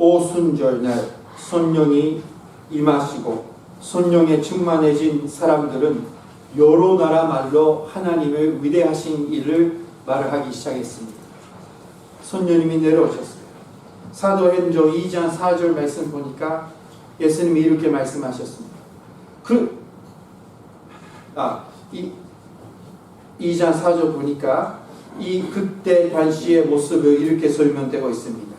오순절날 손령이 임하시고 손령에 충만해진 사람들은 여러 나라 말로 하나님의 위대하신 일을 말을 하기 시작했습니다. 손녀님이 내려오셨어요. 사도행전 2장 4절 말씀 보니까 예수님이 이렇게 말씀하셨습니다. 그, 아, 이, 2장 4절 보니까 이 그때 당시의 모습을 이렇게 설명되고 있습니다.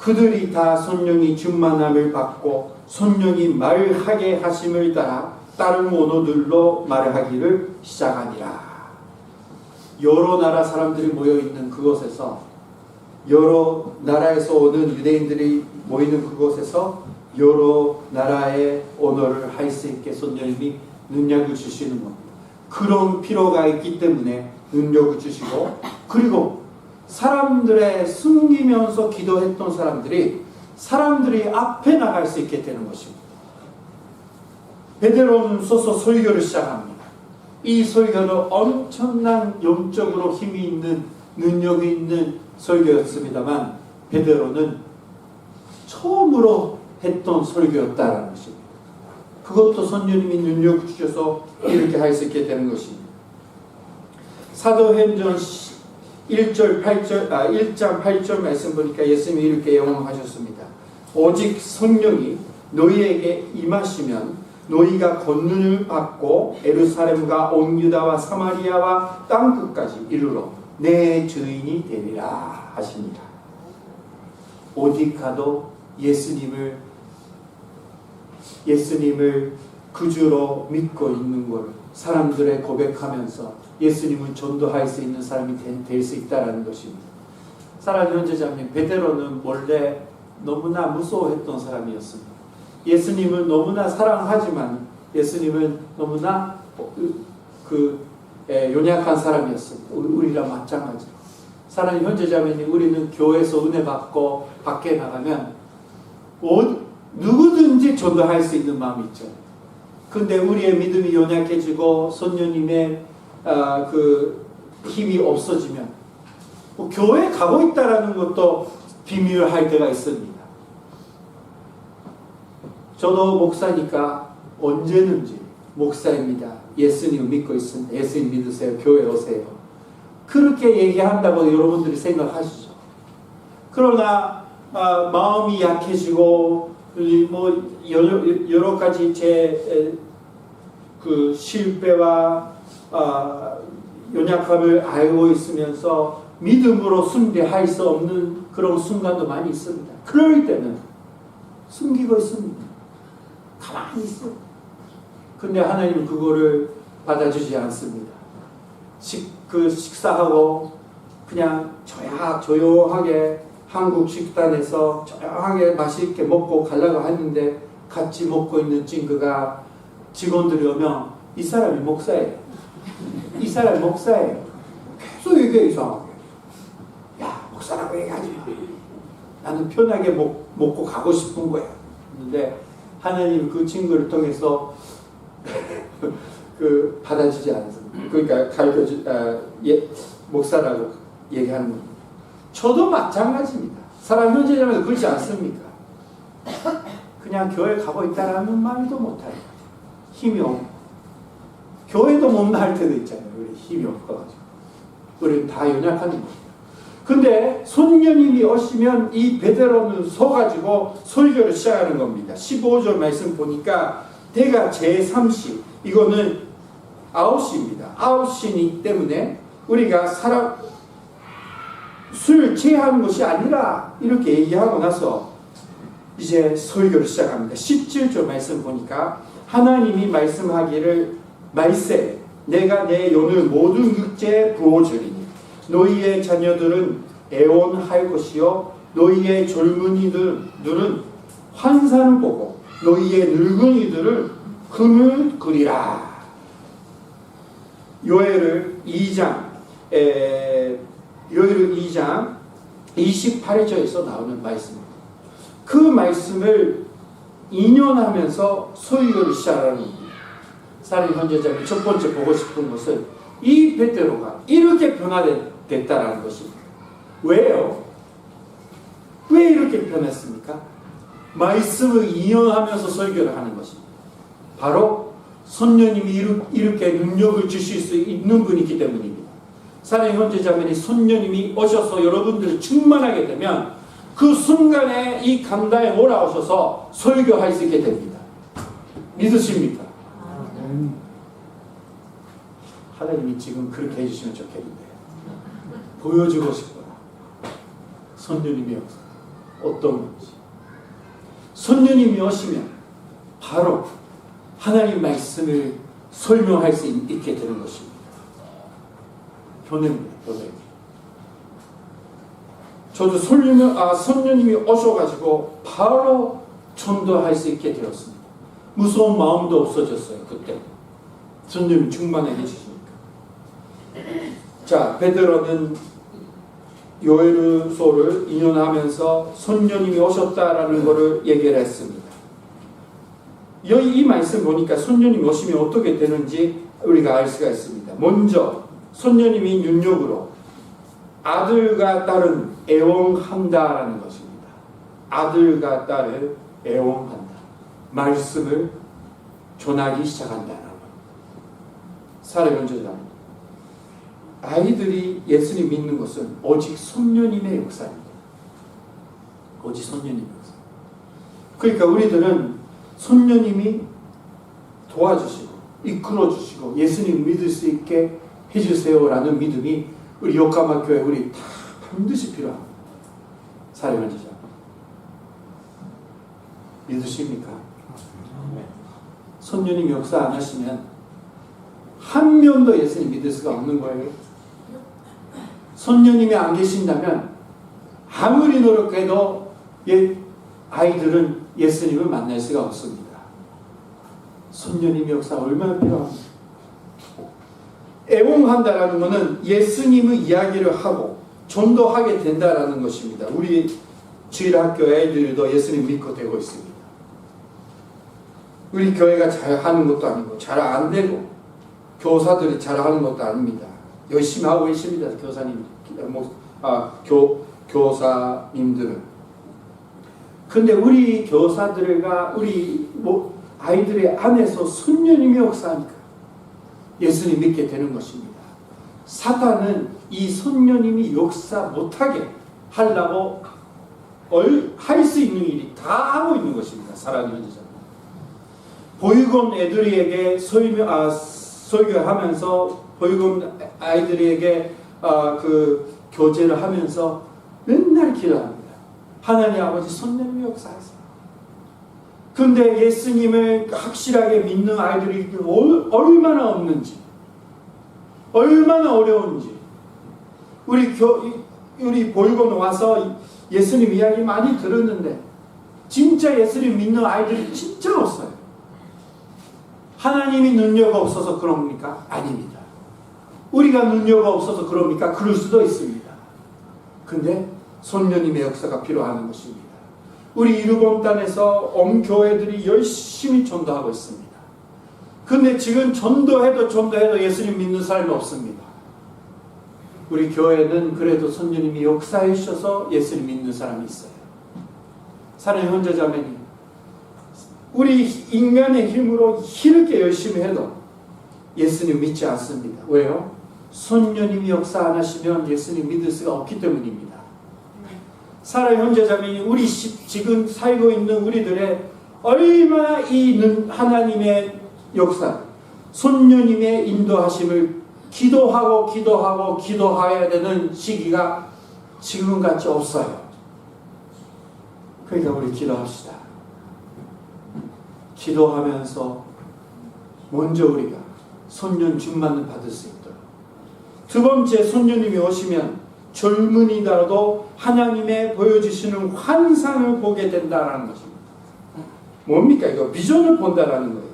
그들이 다 손령이 충만함을 받고 손령이 말하게 하심을 따라 다른 언어들로 말하기를 시작하니라. 여러 나라 사람들이 모여 있는 그곳에서 여러 나라에서 오는 유대인들이 모이는 그곳에서 여러 나라의 언어를 할 수 있게 손님이 능력을 주시는 겁니다. 그런 필요가 있기 때문에 능력을 주시고 그리고 사람들의 숨기면서 기도했던 사람들이 사람들이 앞에 나갈 수 있게 되는 것입니다. 베드로는 서서 설교를 시작합니다. 이 설교는 엄청난 영적으로 힘이 있는 능력이 있는 설교였습니다만 베드로는 처음으로 했던 설교였다라는 것입니다. 그것도 선녀님이 능력 주셔서 이렇게 할 수 있게 되는 것입니다. 사도행전 1절 8절 아 1장 8절 말씀 보니까 예수님이 이렇게 예언하셨습니다. 오직 성령이 너희에게 임하시면 너희가 권능을 받고 에루살렘과 온 유다와 사마리아와 땅 끝까지 이르러 내 주인이 되리라 하십니다. 어디 가도 예수님을 예수님을 그 주로 믿고 있는 걸 사람들의 고백하면서 예수님을 전도할 수 있는 사람이 될 수 있다라는 것입니다. 사랑하는 형제자매 베드로는 원래 너무나 무서워했던 사람이었습니다. 예수님을 너무나 사랑하지만 예수님은 너무나 그, 그 에, 연약한 사람이었습니다. 우리랑 마찬가지로. 사랑하는 형제자매님 우리는 교회에서 은혜 받고 밖에 나가면 어, 누구든지 전도할 수 있는 마음이 있죠. 근데 우리의 믿음이 연약해지고 선녀님의 아, 그 힘이 없어지면 뭐 교회 가고 있다라는 것도 비밀할 때가 있습니다. 저도 목사니까 언제든지 목사입니다. 예수님 믿고 있습니다. 예수님 믿으세요. 교회 오세요. 그렇게 얘기한다고 여러분들이 생각하시죠. 그러나 아, 마음이 약해지고 뭐 여러, 여러 가지 제그 실패와 아, 연약함을 알고 있으면서 믿음으로 숭배할 수 없는 그런 순간도 많이 있습니다. 그럴 때는 숨기고 있습니다. 가만히 있어. 근데 하나님은 그거를 받아주지 않습니다. 식, 그 식사하고 그냥 조약, 조용하게 한국 식단에서 조용하게 맛있게 먹고 가려고 하는데 같이 먹고 있는 친구가 직원들이 오면 이 사람이 목사예요. 이 사람이 목사예요. 계속 얘기해 이상하게. 야 목사라고 얘기하지 마. 나는 편하게 먹, 먹고 가고 싶은 거야. 근데 하나님 그 친구를 통해서 그 받아주지 않습니다. 그러니까 가르쳐 주 아, 예, 목사라고 얘기하는. 저도 마찬가지입니다. 사람 현재자면서 그렇지 않습니까? 그냥 교회 가고 있다라는 말도 못해요. 힘이 없고 교회도 못날 때도 있잖아요. 우리 힘이 없어가지고 우리는 다 연약한 거예요. 근데 손녀님이 오시면 이 베드로는 서가지고 설교를 시작하는 겁니다. 15절 말씀 보니까 대가 제3시 이거는 9시입니다. 9시이기 때문에 우리가 사람 술 취하는 것이 아니라 이렇게 얘기하고 나서 이제 설교를 시작합니다. 17절 말씀 보니까 하나님이 말씀하기를 말세 내가 내 연을 모든 육체에 부어주리니 너희의 자녀들은 애원할 것이요 너희의 젊은이들은 환상을 보고 너희의 늙은이들을 금을 그리라. 요엘을 2장 에, 요엘 2장 28절에서 나오는 말씀입니다. 그 말씀을 인연하면서 소유를 시작하는 겁니다. 사람 현재자가 첫 번째 보고 싶은 것은 이 베드로가 이렇게 변화됐다라는 것입니다. 왜요? 왜 이렇게 변했습니까? 말씀을 이용하면서 설교를 하는 것입니다. 바로 손녀님이 이루- 이렇게 능력을 주실 수 있는 분이기 때문입니다. 사랑의 형제자매니 손녀님이 오셔서 여러분들을 충만하게 되면 그 순간에 이 감당에 올라오셔서 설교할 수 있게 됩니다. 믿으십니까? 하나님이 지금 그렇게 해주시면 좋겠는데 보여주고 싶어요. 손녀님이 역사 어떤 건지 손녀님이 오시면 바로 하나님 말씀을 설명할 수 있- 있게 되는 것입니다. 교회입니다. 교회. 저도 손녀님, 아, 손녀님이 오셔가지고 바로 전도할 수 있게 되었습니다. 무서운 마음도 없어졌어요. 그때. 손님이 충만하게 해주시니까. 자, 베드로는 요에르소를 인용하면서 손녀님이 오셨다라는 것을 얘기를 했습니다. 여기 이 말씀 보니까 손녀님이 오시면 어떻게 되는지 우리가 알 수가 있습니다. 먼저 손녀님이 윤력으로 아들과 딸은 애원한다라는 것입니다. 아들과 딸을 애원한다. 말씀을 전하기 시작한다는 것. 사례 전자입니다. 아이들이 예수님 믿는 것은 오직 손녀님의 역사입니다. 오직 손녀님의 역사. 그러니까 우리들은 손녀님이 도와주시고 이끌어 주시고 예수님 믿을 수 있게 해주세요라는 믿음이 우리 교회 우리 다 반드시 필요합니다. 사례 전자. 믿으십니까? 손녀님 역사 안 하시면 한 명도 예수님 믿을 수가 없는 거예요. 손녀님이 안 계신다면 아무리 노력해도 예, 아이들은 예수님을 만날 수가 없습니다. 손녀님 역사 얼마나 필요합니까? 애용한다라는 것은 예수님의 이야기를 하고 전도하게 된다라는 것입니다. 우리 주일학교 애들도 예수님 믿고 되고 있습니다. 우리 교회가 잘 하는 것도 아니고 잘 안 되고 교사들이 잘 하는 것도 아닙니다. 열심히 하고 계십니다. 교사님, 뭐, 아, 교, 교사님들은. 근데 우리 교사들과 우리 뭐 아이들의 안에서 손녀님이 역사하니까 예수님 믿게 되는 것입니다. 사단은 이 손녀님이 역사 못하게 하려고 할 수 있는 일이 다 하고 있는 것입니다. 사랑하는 현재자. 보육원 애들에게 설명, 아, 설교하면서 보육원 아이들에게 아, 그 교제를 하면서 맨날 기도합니다. 하나님 아버지 손님이 역사하세요. 근데 예수님을 확실하게 믿는 아이들이 얼- 얼마나 없는지, 얼마나 어려운지, 우리 교, 우리 보육원 와서 예수님 이야기 많이 들었는데, 진짜 예수님 믿는 아이들이 진짜 없어요. 하나님이 능력 없어서 그럽니까? 아닙니다. 우리가 능력 없어서 그럽니까? 그럴 수도 있습니다. 근데 손녀님의 역사가 필요한 것입니다. 우리 이루범단에서 온 교회들이 열심히 전도하고 있습니다. 근데 지금 전도해도 전도해도 예수님 믿는 사람이 없습니다. 우리 교회는 그래도 손녀님이 역사해 주셔서 예수님 믿는 사람이 있어요. 사랑의 혼자 자매님, 우리 인간의 힘으로 이렇게 열심히 해도 예수님 믿지 않습니다. 왜요? 손녀님이 역사 안 하시면 예수님 믿을 수가 없기 때문입니다. 살아 현재자매니 우리 시, 지금 살고 있는 우리들의 얼마나 이 는- 하나님의 역사, 손녀님의 인도하심을 기도하고 기도하고 기도해야 되는 시기가 지금 같이 없어요. 그러니까 우리 기도합시다. 기도하면서 먼저 우리가 손년 준만을 받을 수 있도록 두 번째 손녀님이 오시면 젊은이더라도 하나님의 보여주시는 환상을 보게 된다라는 것입니다. 뭡니까 이거 비전을 본다라는 거예요.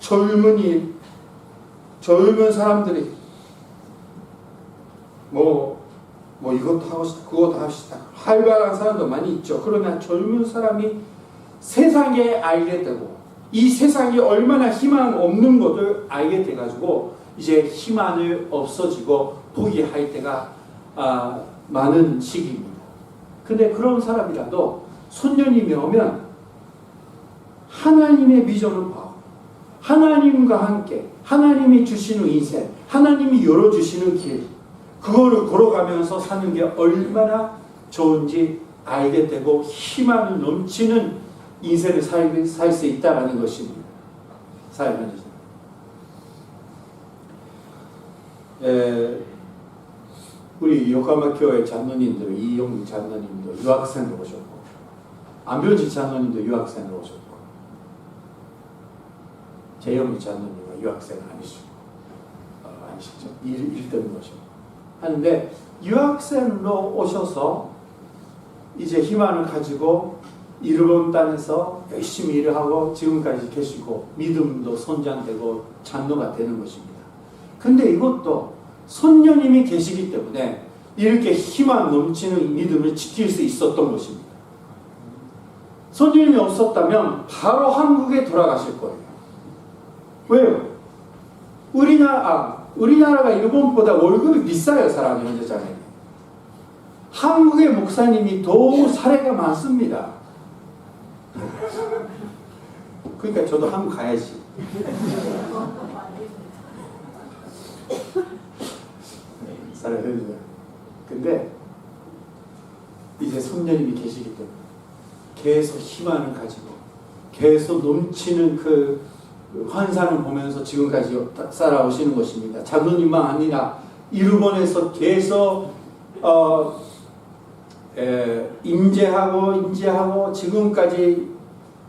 젊은이 젊은 사람들이 뭐, 뭐 이것도 하고 싶다 그것도 하고 싶다 활발한 사람도 많이 있죠. 그러나 젊은 사람이 세상에 알게 되고 이 세상이 얼마나 희망 없는 것을 알게 돼가지고 이제 희망을 없어지고 포기할 때가 아, 많은 시기입니다. 근데 그런 사람이라도 손녀님이 오면 하나님의 비전을 봐. 하나님과 함께 하나님이 주시는 인생, 하나님이 열어주시는 길, 그거를 걸어가면서 사는 게 얼마나 좋은지 알게 되고 희망이 넘치는 인생을 살 수 있다라는 것입니다. 살면서. 에, 우리 요카마 교회 장로님들, 이용 장로님도 유학생으로 오셨고, 안별지 장로님도 유학생으로 오셨고, 재영미 장로님은 유학생 아니시고, 어, 아니시죠? 일, 일등 오시고. 하는데, 유학생으로 오셔서 이제 희망을 가지고 일본 땅에서 열심히 일을 하고 지금까지 계시고 믿음도 선장되고 장로가 되는 것입니다. 근데 이것도 선녀님이 계시기 때문에 이렇게 희망 넘치는 믿음을 지킬 수 있었던 것입니다. 선녀님이 없었다면 바로 한국에 돌아가실 거예요. 왜요? 우리나라, 아, 우리나라가 일본보다 월급이 비싸요, 사람이 현재자면. 한국의 목사님이 더 사례가 많습니다. 그러니까 저도 한국 가야지. 해주세요. 근데 이제 손녀님이 계시기 때문에 계속 희망을 가지고 계속 넘치는 그 환상을 보면서 지금까지 살아오시는 것입니다. 장로님만 아니라 일본에서 계속 어, 에, 임재하고 임재하고 지금까지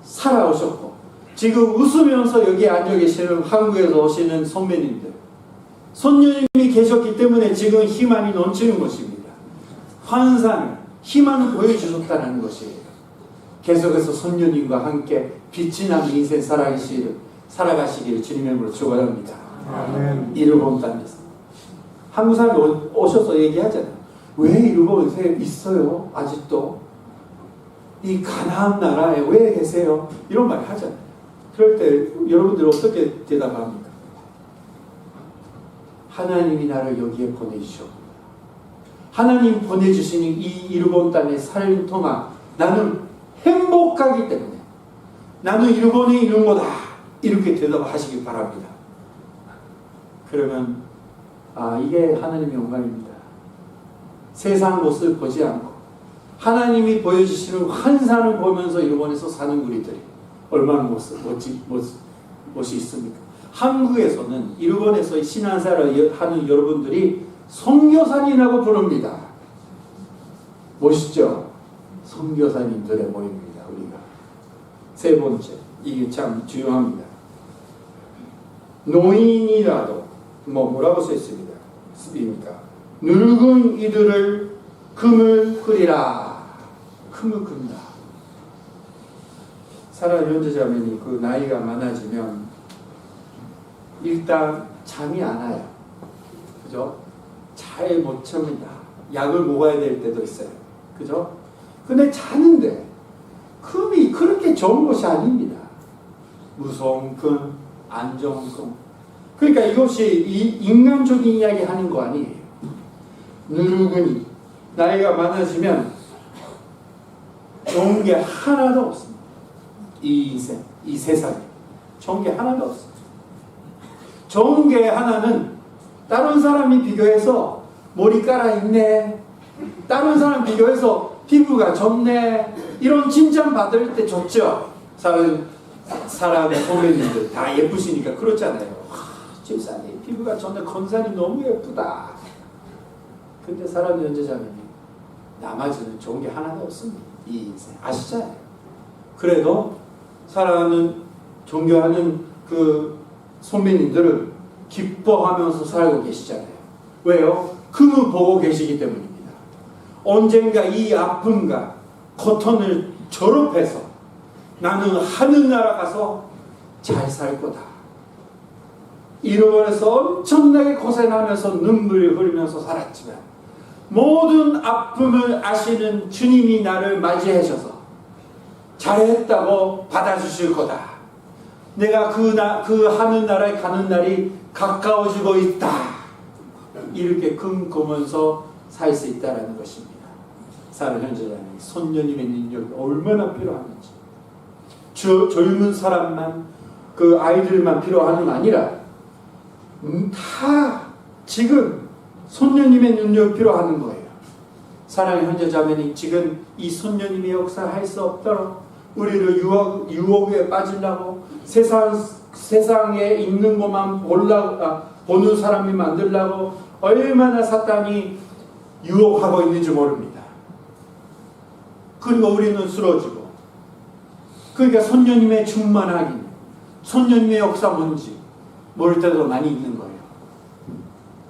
살아오셨고 지금 웃으면서 여기 앉아 계시는 한국에서 오시는 선배님들 손녀님이 계셨기 때문에 지금 희망이 넘치는 것입니다. 환상, 희망을 보여주셨다는 것이에요. 계속해서 손녀님과 함께 빛이 나는 인생 살아가시기를, 살아가시기를 주님의 이름으로 축원합니다. 일본 땅에서 한국 사람이 오- 오셔서 얘기하잖아요. 왜 일본에 있어요? 아직도 이 가나안 나라에 왜 계세요? 이런 말 하잖아요. 그럴 때 여러분들 어떻게 대답합니까? 하나님이 나를 여기에 보내주셨고 하나님 보내주시는 이 일본 땅의 삶 동안 나는 행복하기 때문에 나는 일본에 있는 거다 이렇게 대답하시기 바랍니다. 그러면 아 이게 하나님의 영광입니다. 세상 모습을 보지 않고 하나님이 보여주시는 환상을 보면서 일본에서 사는 우리들이 얼마나 모습, 멋지, 모습, 멋이 있습니까? 한국에서는 일본에서 신앙사를 하는 여러분들이 선교사님이라고 부릅니다. 멋있죠? 선교사님들의 모임입니다. 우리가 세 번째 이게 참 중요합니다. 노인이라도 뭐 뭐라고 써 있습니다. 씁니까? 늙은 이들을 금을 그리라. 금을 그린다. 사람 현재자매니 그 나이가 많아지면 일단 잠이 안 와요. 그죠? 잘못 찹니다. 약을 먹어야 될 때도 있어요. 그죠? 근데 자는데 금이 그렇게 좋은 것이 아닙니다. 무서운 금, 안 좋은 금. 그러니까 이것이 이 인간적인 이야기 하는 거 아니에요. 늙으니 나이가 많아지면 좋은 게 하나도 없습니다. 이 인생, 이 세상에 좋은 게 하나도 없습니다. 좋은 게 하나는 다른 사람이 비교해서 머리카락 있네. 다른 사람 비교해서 피부가 좋네. 이런 칭찬 받을 때 좋죠. 사람, 사람 선배님들 다 예쁘시니까 그렇잖아요. 와, 집사님 피부가 좋네. 건사님 너무 예쁘다. 근데 사람 연재자면이 나머지는 좋은 게 하나도 없습니다. 이 인생 아시잖아요. 그래도 사랑하는 존경하는 그 선배님들을 기뻐하면서 살고 계시잖아요. 왜요? 금을 보고 계시기 때문입니다. 언젠가 이 아픔과 고통을 졸업해서 나는 하늘나라 가서 잘 살 거다. 일본에서 엄청나게 고생하면서 눈물을 흘리면서 살았지만 모든 아픔을 아시는 주님이 나를 맞이하셔서 잘했다고 받아주실 거다. 내가 그, 나, 그 하늘나라에 가는 날이 가까워지고 있다. 이렇게 금꾸면서 살 수 있다는 것입니다. 사는 현재자는 손녀님의 능력이 얼마나 필요한지 저, 젊은 사람만 그 아이들만 필요한 건 아니라 음, 다 지금 손녀님의 능력 필요하는 거예요. 사랑의 형제 자매님 지금 이 손녀님의 역사를 할수 없도록 우리를 유혹, 유혹에 빠지려고 세상, 세상에 있는 것만 보려고, 아, 보는 사람이 만들려고 얼마나 사탄이 유혹하고 있는지 모릅니다. 그리고 우리는 쓰러지고 그러니까 손녀님의 충만하기 손녀님의 역사 뭔지 모를 때도 많이 있는 거예요.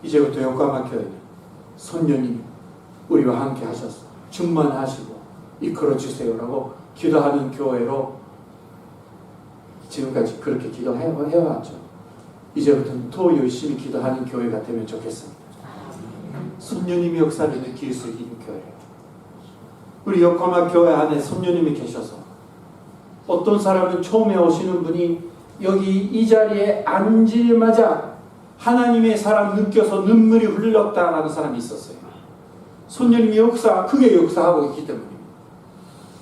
이제부터 역과막혀요. 손녀님 우리와 함께 하셔서 충만하시고 이끌어 주세요라고 기도하는 교회로 지금까지 그렇게 기도해왔죠. 이제부터는 더 열심히 기도하는 교회가 되면 좋겠습니다. 손녀님의 역사를 느낄 수 있는 교회예요. 우리 역과막 교회 안에 손녀님이 계셔서 어떤 사람은 처음에 오시는 분이 여기 이 자리에 앉자마자 하나님의 사랑 느껴서 눈물이 흘렀다라는 사람이 있었어요. 손녀님이 역사, 크게 역사하고 있기 때문입니다.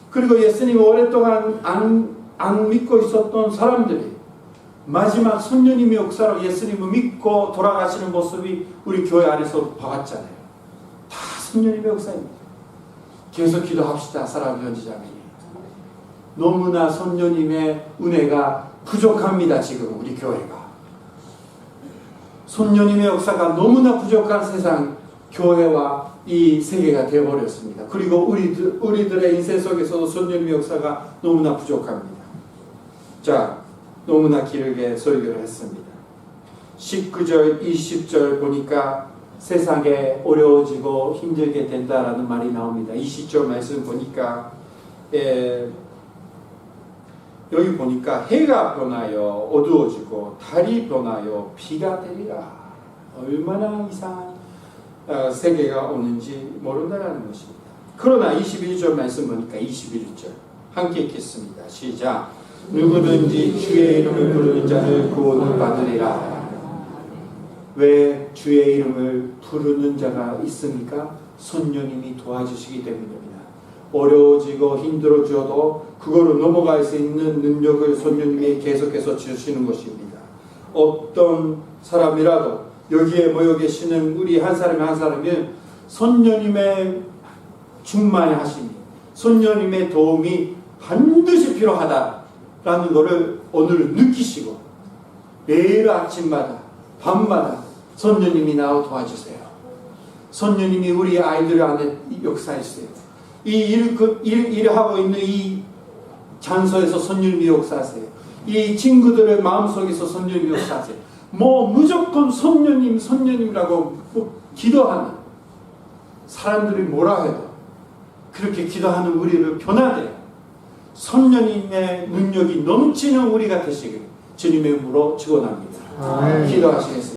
그리고 예수님이 오랫동안 안, 안 믿고 있었던 사람들이 마지막 손녀님의 역사로 예수님을 믿고 돌아가시는 모습이 우리 교회 안에서 봐왔잖아요. 다 손녀님의 역사입니다. 계속 기도합시다, 사랑하는 현지자매님. 너무나 손녀님의 은혜가 부족합니다, 지금 우리 교회가. 손녀님의 역사가 너무나 부족한 세상, 교회와 이 세계가 되어버렸습니다. 그리고 우리들, 우리들의 인생 속에서도 손녀님의 역사가 너무나 부족합니다. 자, 너무나 길게 설교를 했습니다. 19절, 20절 보니까 세상에 어려워지고 힘들게 된다라는 말이 나옵니다. 20절 말씀 보니까 에, 여기 보니까 해가 변하여 어두워지고 달이 변하여 비가 되리라. 얼마나 이상한 어, 세계가 오는지 모른다라는 것입니다. 그러나 21절 말씀 보니까 21절 함께 읽겠습니다. 시작. 누구든지 주의 이름을 부르는 자를 구원을 받으리라. 왜 주의 이름을 부르는 자가 있습니까? 손녀님이 도와주시기 때문입니다. 어려워지고 힘들어져도 그거를 넘어갈 수 있는 능력을 손녀님이 계속해서 주시는 것입니다. 어떤 사람이라도 여기에 모여 계시는 우리 한 사람 한 사람은 손녀님의 충만하심이 손녀님의 도움이 반드시 필요하다라는 것을 오늘 느끼시고 매일 아침마다 밤마다 손녀님이 나와 도와주세요. 손녀님이 우리 아이들 안에 역사했어요. 이 일, 그, 일, 일하고 있는 이 장소에서 손님이 역사하세요. 이 친구들의 마음속에서 손님이 역사하세요. 뭐 무조건 손녀님, 손녀님이라고 뭐 기도하는 사람들이 뭐라 해도 그렇게 기도하는 우리를 변화돼 손녀님의 능력이 넘치는 우리가 되시길 주님의 이름으로 축원합니다. 기도하시겠습니다.